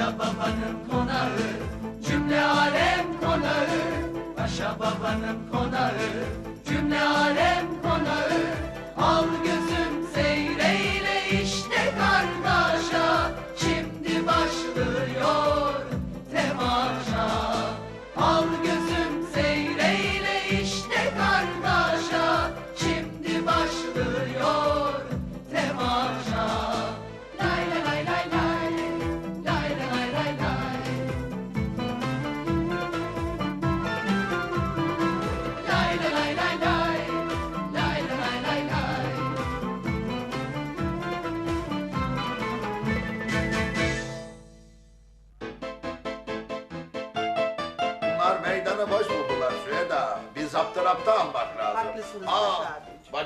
Paşa babanın konağı Cümle alem konağı. Paşa babanın konağı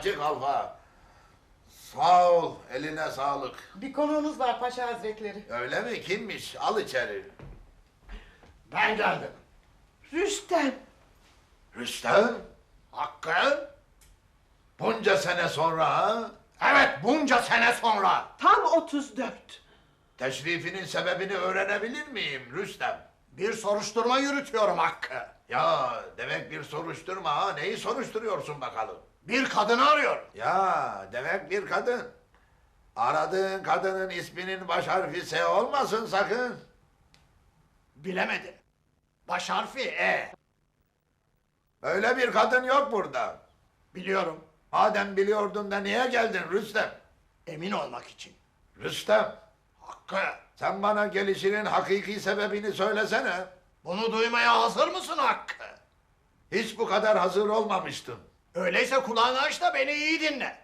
Bacı kalfa. Sağ ol, eline sağlık. Bir konuğunuz var Paşa Hazretleri. Öyle mi? Kimmiş? Al içeri. Ben geldim. Rüstem. Rüstem? Hakkı? Bunca sene sonra ha? Evet bunca sene sonra. Tam 34. Teşrifinin sebebini öğrenebilir miyim Rüstem? Bir soruşturma yürütüyorum Hakkı. Ya demek bir soruşturma ha. Neyi soruşturuyorsun bakalım? Bir kadını arıyorum. Ya demek bir kadın. Aradığın kadının isminin baş harfi S olmasın sakın. Bilemedi. Baş harfi E. Öyle bir kadın yok burada. Biliyorum. Madem biliyordun da niye geldin Rüstem? Emin olmak için. Rüstem, Hakkı. sen bana gelişinin hakiki sebebini söylesene. Bunu duymaya hazır mısın Hakkı? Hiç bu kadar hazır olmamıştım. Öyleyse kulağını aç da beni iyi dinle.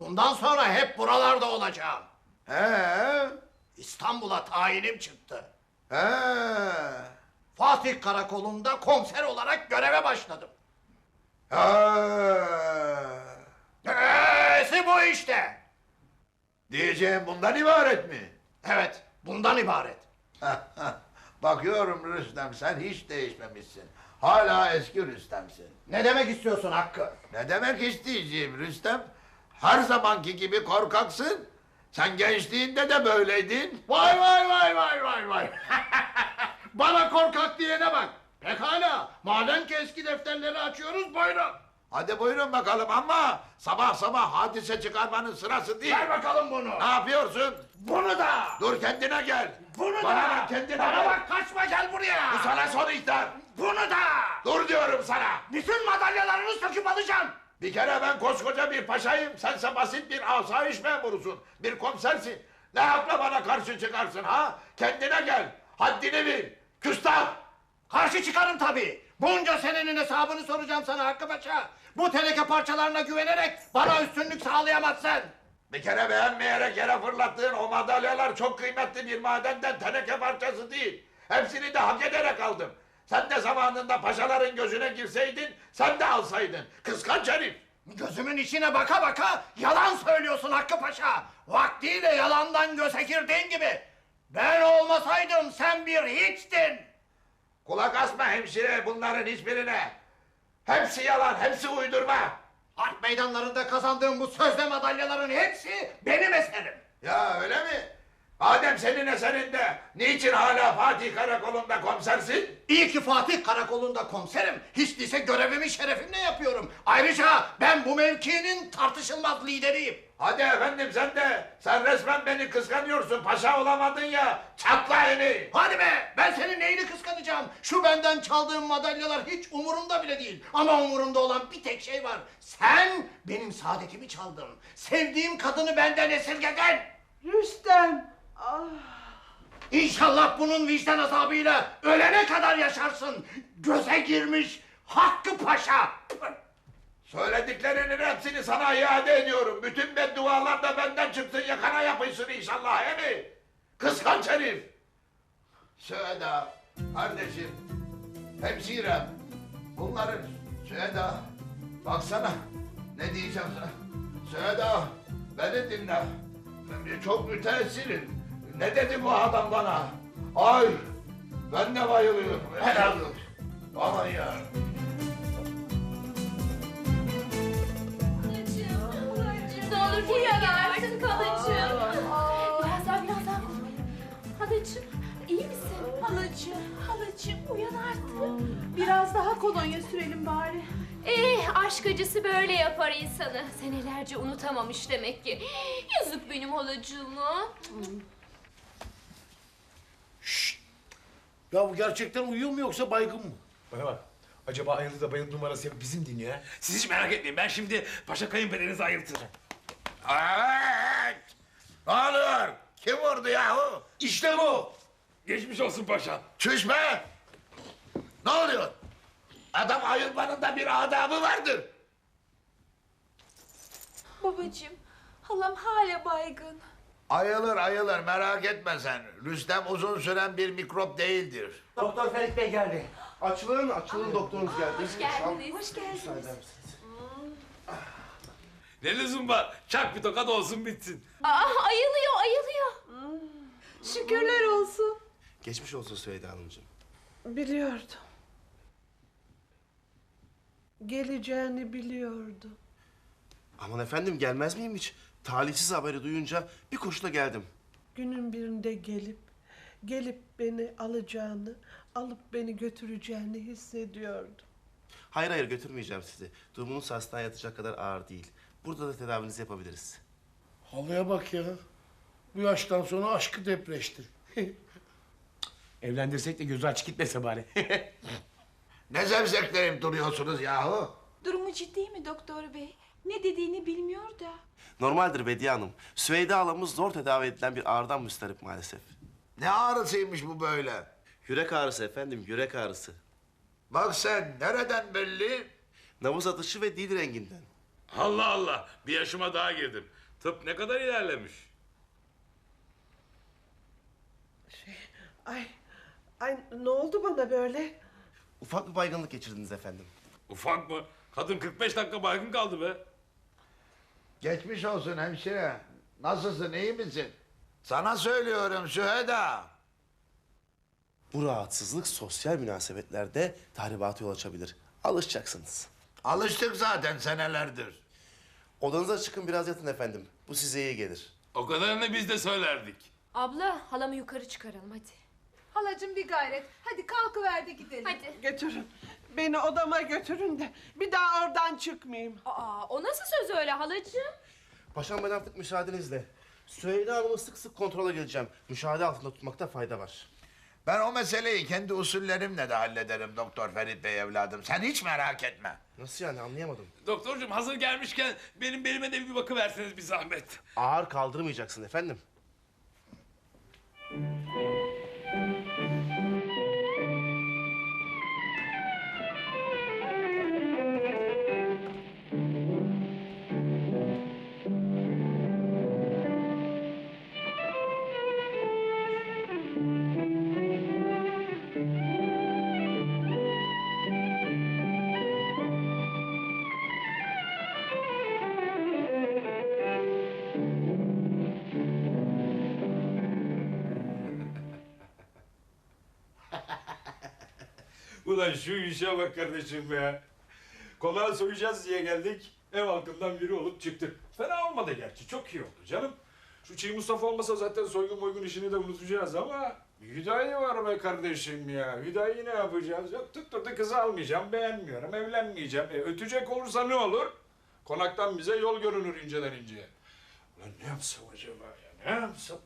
Bundan sonra hep buralarda olacağım. He? İstanbul'a tayinim çıktı. He? Fatih Karakolu'nda komiser olarak göreve başladım. He? Eee bu işte. Diyeceğim bundan ibaret mi? Evet, bundan ibaret. Bakıyorum Rüstem sen hiç değişmemişsin. Hala eski Rüstem'sin. Ne demek istiyorsun Hakkı? Ne demek isteyeceğim Rüstem? Her zamanki gibi korkaksın. Sen gençliğinde de böyleydin. Vay vay vay vay vay vay. Bana korkak diyene bak. Pekala. Madem ki eski defterleri açıyoruz buyurun. Hadi buyurun bakalım ama sabah sabah hadise çıkarmanın sırası değil. Ver bakalım bunu. Ne yapıyorsun? Bunu da. Dur kendine gel. Bunu Bana da. bak kendine Bana gel. bak kaçma gel buraya. Bu sana son ihtar. Bunu da. Dur diyorum sana. Bütün madalyalarını söküp alacağım. Bir kere ben koskoca bir paşayım. Sense basit bir asayiş memurusun. Bir komisersin. Ne yapla bana karşı çıkarsın ha? Kendine gel. Haddini bil. Küstah. Karşı çıkarım tabii. Bunca senenin hesabını soracağım sana Hakkı Paşa. Bu teneke parçalarına güvenerek bana üstünlük sağlayamazsın. Bir kere beğenmeyerek yere fırlattığın o madalyalar çok kıymetli bir madenden teneke parçası değil. Hepsini de hak ederek aldım. Sen de zamanında paşaların gözüne girseydin, sen de alsaydın. Kıskanç herif. Gözümün içine baka baka yalan söylüyorsun Hakkı Paşa. Vaktiyle yalandan göze girdiğin gibi. Ben olmasaydım sen bir hiçtin. Kulak asma hemşire bunların hiçbirine. Hepsi yalan, hepsi uydurma. Harp meydanlarında kazandığım bu sözde madalyaların hepsi benim eserim. Ya öyle mi? Madem senin eserinde, niçin hala Fatih Karakolu'nda komisersin? İyi ki Fatih Karakolu'nda komiserim. Hiç değilse görevimi şerefimle yapıyorum. Ayrıca ben bu mevkinin tartışılmaz lideriyim. Hadi efendim sen de, sen resmen beni kıskanıyorsun, paşa olamadın ya, çatla eni. Hadi be ben senin neyini kıskanacağım? Şu benden çaldığın madalyalar hiç umurumda bile değil. Ama umurumda olan bir tek şey var. Sen benim saadetimi çaldın. Sevdiğim kadını benden esirgedin. Rüstem. Ah. İnşallah bunun vicdan azabıyla ölene kadar yaşarsın. Göze girmiş Hakkı Paşa. Söylediklerinin hepsini sana iade ediyorum. Bütün beddualar da benden çıksın, yakana yapışsın inşallah, he mi? Kıskanç herif. Süheda, kardeşim, hemşirem, bunların... Süheda, baksana, ne diyeceğim sana? Süheda, beni dinle. Çok müteessirim. Ne dedi bu adam bana? Ay ben de bayılıyorum. Helal olsun. Aman ya. Ne olur bu yararsın kalıcım. Biraz daha biraz daha korkmayın. Halacığım iyi misin? Halacığım, halacığım uyan artık. Biraz daha kolonya sürelim bari. Eh aşk acısı böyle yapar insanı. Senelerce unutamamış demek ki. Yazık benim halacığıma. Hmm. Ya bu gerçekten uyuyor mu yoksa baygın mı? Bana bak. Acaba ayıldı da bayıldı numarası yapıp bizim dinliyor ha? Siz hiç merak etmeyin. Ben şimdi paşa kayınpederinizi ayıltacağım. Evet. Ne oluyor? Kim vurdu yahu? İşte bu. Geçmiş olsun paşa. Çüş be! Ne oluyor? Adam ayılmanın da bir adabı vardır. Babacığım, halam hala baygın. Ayılır ayılır merak etme sen. Rüstem uzun süren bir mikrop değildir. Doktor Ferit Bey geldi. Açılın, açılın doktorunuz geldi. Hoş geldiniz. Hoş geldiniz. Ne lüzum var? Çak bir tokat olsun bitsin. Aa ayılıyor ayılıyor. Şükürler olsun. Geçmiş olsun Süheyda Hanımcığım. Biliyordum. Geleceğini biliyordum. Aman efendim gelmez miyim hiç? Talihsiz haberi duyunca bir koşula geldim. Günün birinde gelip, gelip beni alacağını, alıp beni götüreceğini hissediyordum. Hayır hayır götürmeyeceğim sizi. Durumunuz hastaneye yatacak kadar ağır değil. Burada da tedavinizi yapabiliriz. Halıya bak ya. Bu yaştan sonra aşkı depreştir. Evlendirsek de gözü açık gitmese bari. Ne zevzeklerim duruyorsunuz yahu? Durumu ciddi mi doktor bey? Ne dediğini bilmiyor da. Normaldir Bediye Hanım. Süheyda halamız zor tedavi edilen bir ağrıdan müsterip maalesef. Ne ağrısıymış bu böyle? Yürek ağrısı efendim, yürek ağrısı. Bak sen nereden belli? Nabız atışı ve dil renginden. Allah Allah. Bir yaşıma daha girdim. Tıp ne kadar ilerlemiş. Ay, ay ne oldu bana böyle? Ufak bir baygınlık geçirdiniz efendim. Ufak mı? Kadın 45 dakika baygın kaldı be. Geçmiş olsun hemşire. Nasılsın iyi misin? Sana söylüyorum Süheda. Bu rahatsızlık sosyal münasebetlerde tahribata yol açabilir. Alışacaksınız. Alıştık zaten senelerdir. Odanıza çıkın biraz yatın efendim. Bu size iyi gelir. O kadarını biz de söylerdik. Abla halamı yukarı çıkaralım hadi. Halacığım bir gayret. Hadi kalkıver de gidelim. Hadi. Götürün. Beni odama götürün de bir daha oradan çıkmayayım. Aa o nasıl söz öyle halacığım? Paşam ben artık müsaadenizle. Süheyda Hanım'ı sık sık kontrola geleceğim. Müşahede altında tutmakta fayda var. Ben o meseleyi kendi usullerimle de hallederim Doktor Ferit Bey evladım. Sen hiç merak etme. Nasıl yani anlayamadım. Doktorcuğum hazır gelmişken benim belime de bir bakıverseniz bir zahmet. Ağır kaldırmayacaksın efendim. Ulan şu işe bak kardeşim be. Konağa soyacağız diye geldik. Ev halkından biri olup çıktık. Fena olmadı gerçi. Çok iyi oldu canım. Şu Çiğ Mustafa olmasa zaten soygun moygun işini de unutacağız ama... Hüdayi var be kardeşim ya. Hüdayi ne yapacağız? Yok tutturdu kızı almayacağım, beğenmiyorum, evlenmeyeceğim. E, ötecek olursa ne olur? Konaktan bize yol görünür inceden inceye. Ulan ne yapsam acaba ya? Ne yapsam?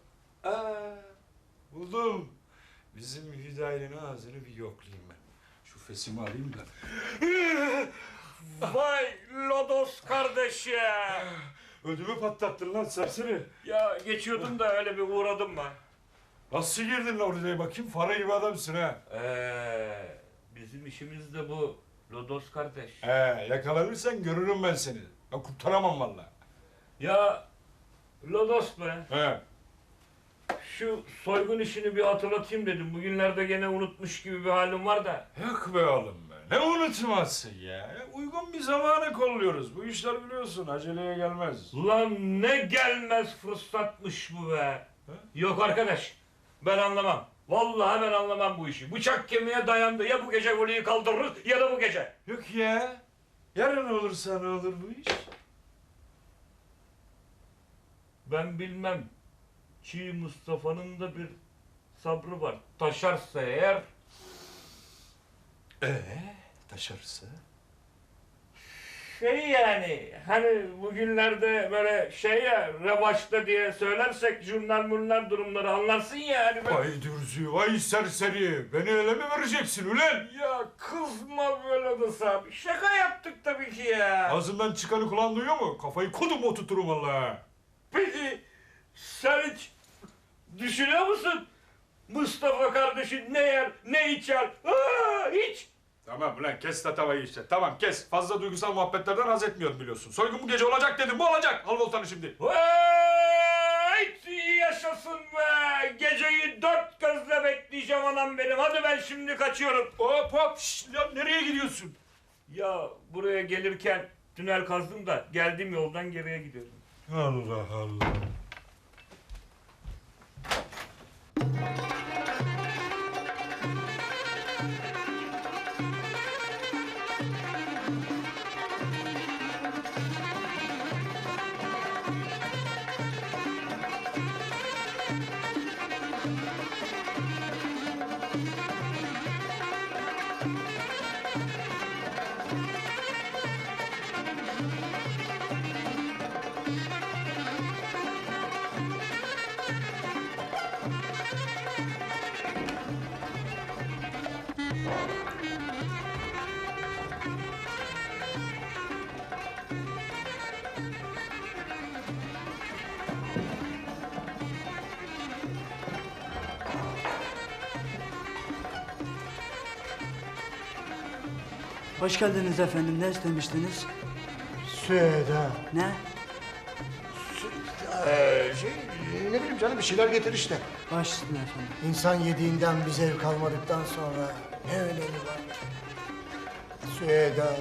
Aa, buldum. Bizim Hüdayi'nin ağzını bir yoklayayım ben. Şu fesimi alayım da. Vay Lodos kardeş ya. Ödümü patlattın lan serseri. Ya geçiyordum da öyle bir uğradım ben. Nasıl girdin lan oraya bakayım? Fara gibi adamsın ha. Ee, bizim işimiz de bu Lodos kardeş. He yakalanırsan görürüm ben seni. Ben kurtaramam valla. Ya Lodos be. He. Şu soygun işini bir hatırlatayım dedim. Bugünlerde gene unutmuş gibi bir halim var da. Yok be oğlum be. Ne unutmazsın ya. Uygun bir zamana kolluyoruz. Bu işler biliyorsun aceleye gelmez. Lan ne gelmez fırsatmış bu be. Yok arkadaş. Ben anlamam. Vallahi ben anlamam bu işi. Bıçak kemiğe dayandı. Ya bu gece golüyü kaldırırız ya da bu gece. Yok ya. Yarın olursa ne olur bu iş? Ben bilmem. Çiğ Mustafa'nın da bir sabrı var. Taşarsa eğer Ee, taşırsa? Şey yani hani bugünlerde böyle şey ya revaçta diye söylersek jurnal murnal durumları anlarsın ya hani böyle. Vay dürzü, vay serseri. Beni ele mi vereceksin ulan? Ya kızma böyle de abi. Şaka yaptık tabii ki ya. Ağzından çıkanı kulağın duyuyor mu? Kafayı kodum oturturum vallahi. Peki sen hiç düşünüyor musun? Mustafa kardeşin ne yer ne içer? Aa, hiç. Tamam ulan kes tatavayı işte. Tamam kes. Fazla duygusal muhabbetlerden haz etmiyorum biliyorsun. Soygun bu gece olacak dedim. Bu olacak. Al voltanı şimdi. Vay yaşasın be! Geceyi dört gözle bekleyeceğim anam benim. Hadi ben şimdi kaçıyorum. Hop hop. Şşt, ya nereye gidiyorsun? Ya buraya gelirken tünel kazdım da geldiğim yoldan geriye gidiyorum. Allah Allah. Thank you. Hoş geldiniz efendim. Ne istemiştiniz? Süheda. Ne? Ee, şey, ne bileyim canım bir şeyler getir işte. Baş üstüne efendim. İnsan yediğinden bir zevk almadıktan sonra ne önemi var? Süheda.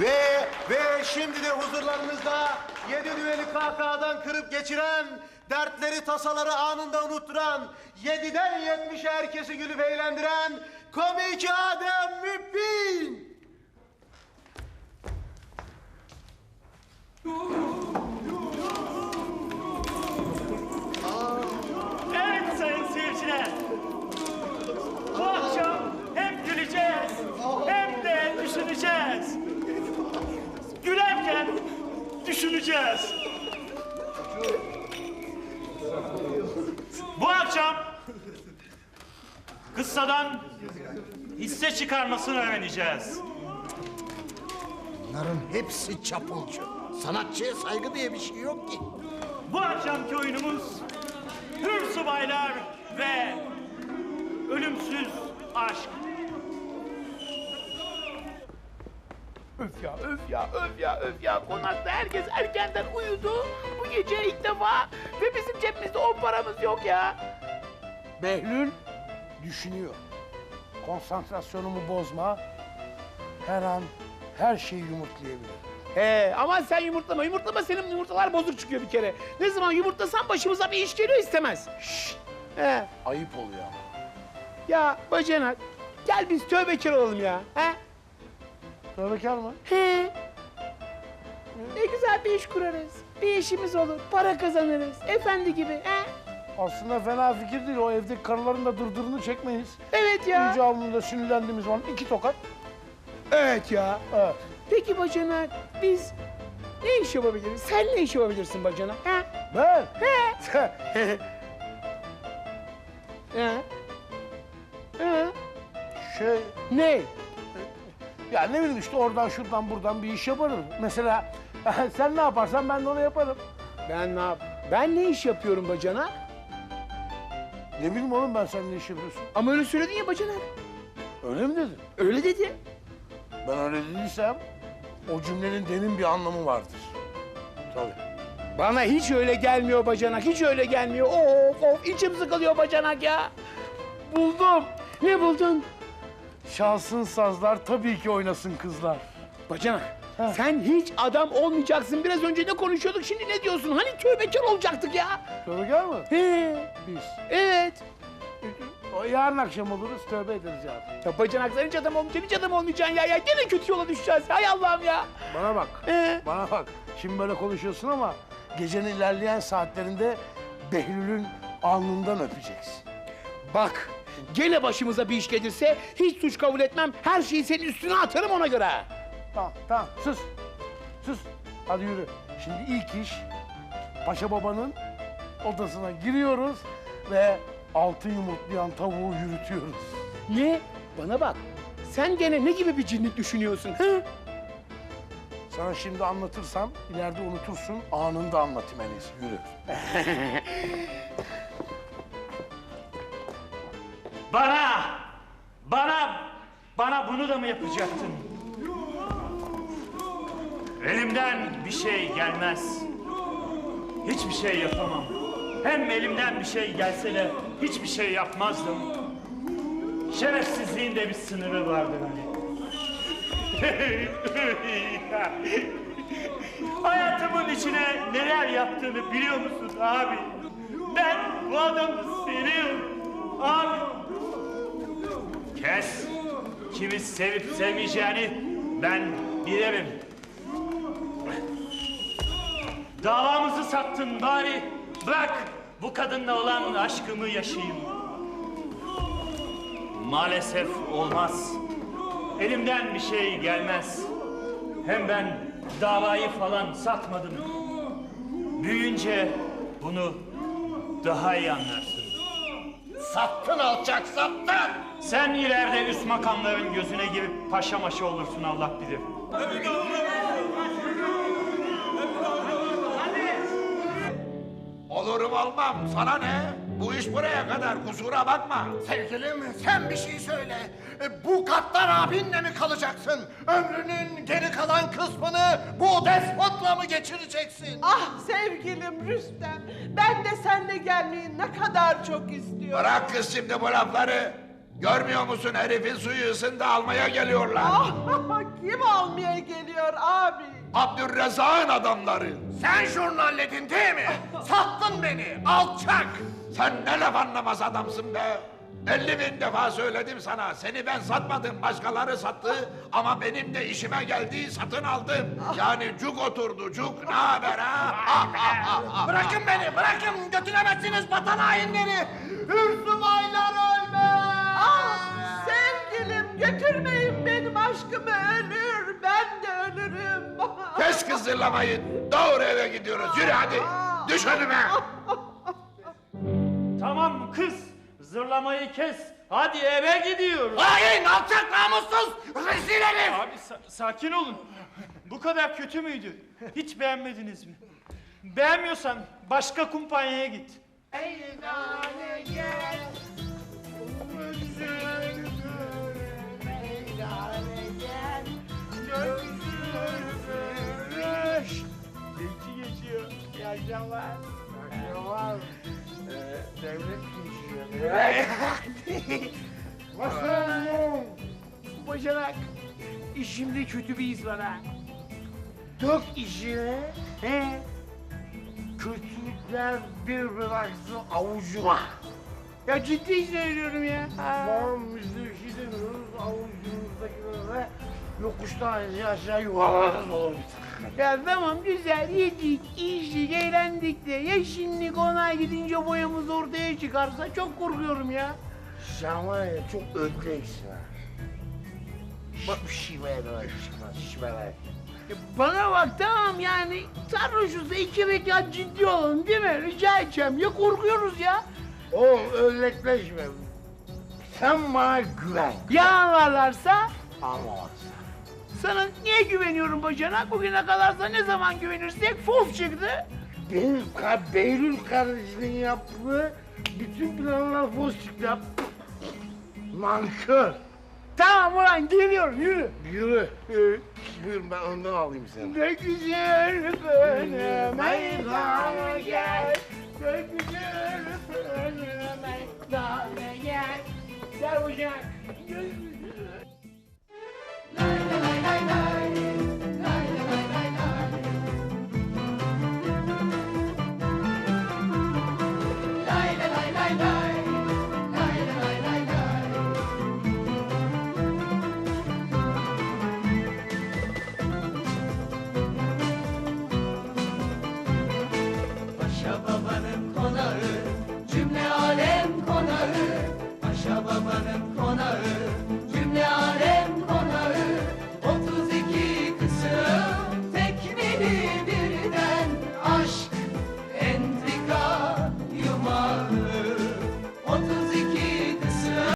Ve ve şimdi de huzurlarınızda yedi düveli kahkahadan kırıp geçiren, dertleri tasaları anında unutturan, yediden yetmişe herkesi gülüp eğlendiren komik Adem Mübbin. Bu akşam kıssadan hisse çıkarmasını öğreneceğiz. Bunların hepsi çapulcu. Sanatçıya saygı diye bir şey yok ki. Bu akşamki oyunumuz Hür Subaylar ve Ölümsüz Aşk. Öf ya öf ya öf ya öf ya konakta herkes erkenden uyudu. Bu gece ilk defa ve bizim cebimizde on paramız yok ya. Behlül düşünüyor. Konsantrasyonumu bozma. Her an her şeyi yumurtlayabilir. He aman sen yumurtlama yumurtlama senin yumurtalar bozuk çıkıyor bir kere. Ne zaman yumurtlasan başımıza bir iş geliyor istemez. Şşş. He. Ayıp oluyor ama. Ya bacanak gel biz tövbekar olalım ya. He? Tövbekar mı? He. Ne güzel bir iş kurarız. Bir işimiz olur. Para kazanırız. Efendi gibi. He? Aslında fena fikir değil. O evdeki karıların da dırdırını çekmeyiz. Evet ya. İyice alnında sinirlendiğimiz zaman iki tokat. Evet ya. Evet. Peki bacanak biz ne iş yapabiliriz? Sen ne iş yapabilirsin bacanak? He? Ben? He? He? He? şey, Ne? Ya ne bileyim işte oradan şuradan buradan bir iş yaparım. Mesela sen ne yaparsan ben de onu yaparım. Ben ne yap? Ben ne iş yapıyorum bacanak? Ne bileyim oğlum ben sen ne iş yapıyorsun? Ama öyle söyledin ya bacanak. Öyle mi dedin? Öyle dedi. Ben öyle dediysem o cümlenin derin bir anlamı vardır. Tabii. Bana hiç öyle gelmiyor bacanak, hiç öyle gelmiyor. Of of içim sıkılıyor bacanak ya. Buldum. Ne buldun? Şansın sazlar tabii ki oynasın kızlar. Bacanak sen hiç adam olmayacaksın. Biraz önce ne konuşuyorduk şimdi ne diyorsun? Hani tövbekar olacaktık ya. Tövbekar mı? He. Biz. Evet. O yarın akşam oluruz tövbe ederiz ya. Ya bacanak sen hiç adam olmayacaksın, hiç adam olmayacaksın ya. Ya gene kötü yola düşeceğiz. Hay Allah'ım ya. Bana bak. Ee? Bana bak. Şimdi böyle konuşuyorsun ama gecenin ilerleyen saatlerinde Behlül'ün alnından öpeceksin. Bak, gene başımıza bir iş gelirse hiç suç kabul etmem. Her şeyi senin üstüne atarım ona göre. Tamam tamam sus. Sus. Hadi yürü. Şimdi ilk iş Paşa Baba'nın odasına giriyoruz ve altın yumurtlayan tavuğu yürütüyoruz. Ne? Bana bak. Sen gene ne gibi bir cinlik düşünüyorsun? Hı? Sana şimdi anlatırsam ileride unutursun. Anında anlatayım en iyisi. Yürü. bunu da mı yapacaktın? Elimden bir şey gelmez. Hiçbir şey yapamam. Hem elimden bir şey gelse de hiçbir şey yapmazdım. Şerefsizliğin de bir sınırı vardır hani. Hayatımın içine neler yaptığını biliyor musun abi? Ben bu adamı seviyorum. Abi. Kes. Kimi sevip sevmeyeceğini ben bilirim. Davamızı sattın bari. Bırak bu kadınla olan aşkımı yaşayayım. Maalesef olmaz. Elimden bir şey gelmez. Hem ben davayı falan satmadım. Büyüyünce bunu daha iyi anlarsın. Sattın alçak sattın. Sen ileride üst makamların gözüne girip paşa maşa olursun Allah bilir. Olurum olmam. Sana ne? Bu iş buraya kadar. Kusura bakma. Sevgilim sen bir şey söyle. E, Bu gaddar abinle mi kalacaksın? Ömrünün geri kalan kısmını bu despotla mı geçireceksin? Ah sevgilim Rüstem. Ben de seninle gelmeyi ne kadar çok istiyorum. Bırak kız şimdi bu lafları. Görmüyor musun herifin suyu ısındı almaya geliyorlar. Ah, kim almaya geliyor abi? Abdülrezzak'ın adamları. Sen jurnalledin değil mi? Sattın beni alçak. Sen ne laf anlamaz adamsın be. 50 bin defa söyledim sana. Seni ben satmadım, başkaları sattı. Ama benim de işime geldi, satın aldım. Yani cuk oturdu, cuk. Ne haber ha? Ah, ah, ah, ah. Bırakın beni bırakın götüremezsiniz vatan hainleri. Hürsümaylar ölmez. Aşkımı ölür. Ben de ölürüm. Kes kız zırlamayı. Doğru eve gidiyoruz. Yürü hadi. Düş önüme. Tamam kız, zırlamayı kes. Hadi eve gidiyoruz. Hain alçak namussuz rezil herif. Abi sa- sakin olun. Bu kadar kötü müydü? Hiç beğenmediniz mi? Beğenmiyorsan başka kumpanyaya git. Geçi geçiyor. İyi akşamlar. İyi akşamlar. Ee, devlet geçiyor. Başkanım. Bacanak. İşimde kötü bir iz var ha. Dök işine. He. Kötülükler bir bıraksın avucuma. Ya ciddi söylüyorum ya. Tamam biz de bir şey demiyoruz. Yokuştan aşağı yuvarlarız olur. Ya tamam güzel yedik, içtik, eğlendik de ya şimdi konağa gidince boyamız ortaya çıkarsa çok korkuyorum ya. Sen var ya çok ödleksin ha. Bak şiveye bak, şiveye. Bana bak tamam yani sarhoşuz da iki rekat ciddi olun değil mi? Rica edeceğim ya korkuyoruz ya. Oğlum öllekleşme. Sen bana güven. Ya anlarlarsa? Anlamazlar. Sana niye güveniyorum bacanak? Bugüne kadarsa ne zaman güvenirsek fof çıktı. Benim ka Behlül kardeşinin yaptığı bütün planlar fof çıktı. Nankör. Tamam ulan geliyorum yürü. Yürü. Buyur ben önden alayım seni. Ne güzel önüme dağına gel. Ne güzel önüme dağına gel. Gel bacanak. Gel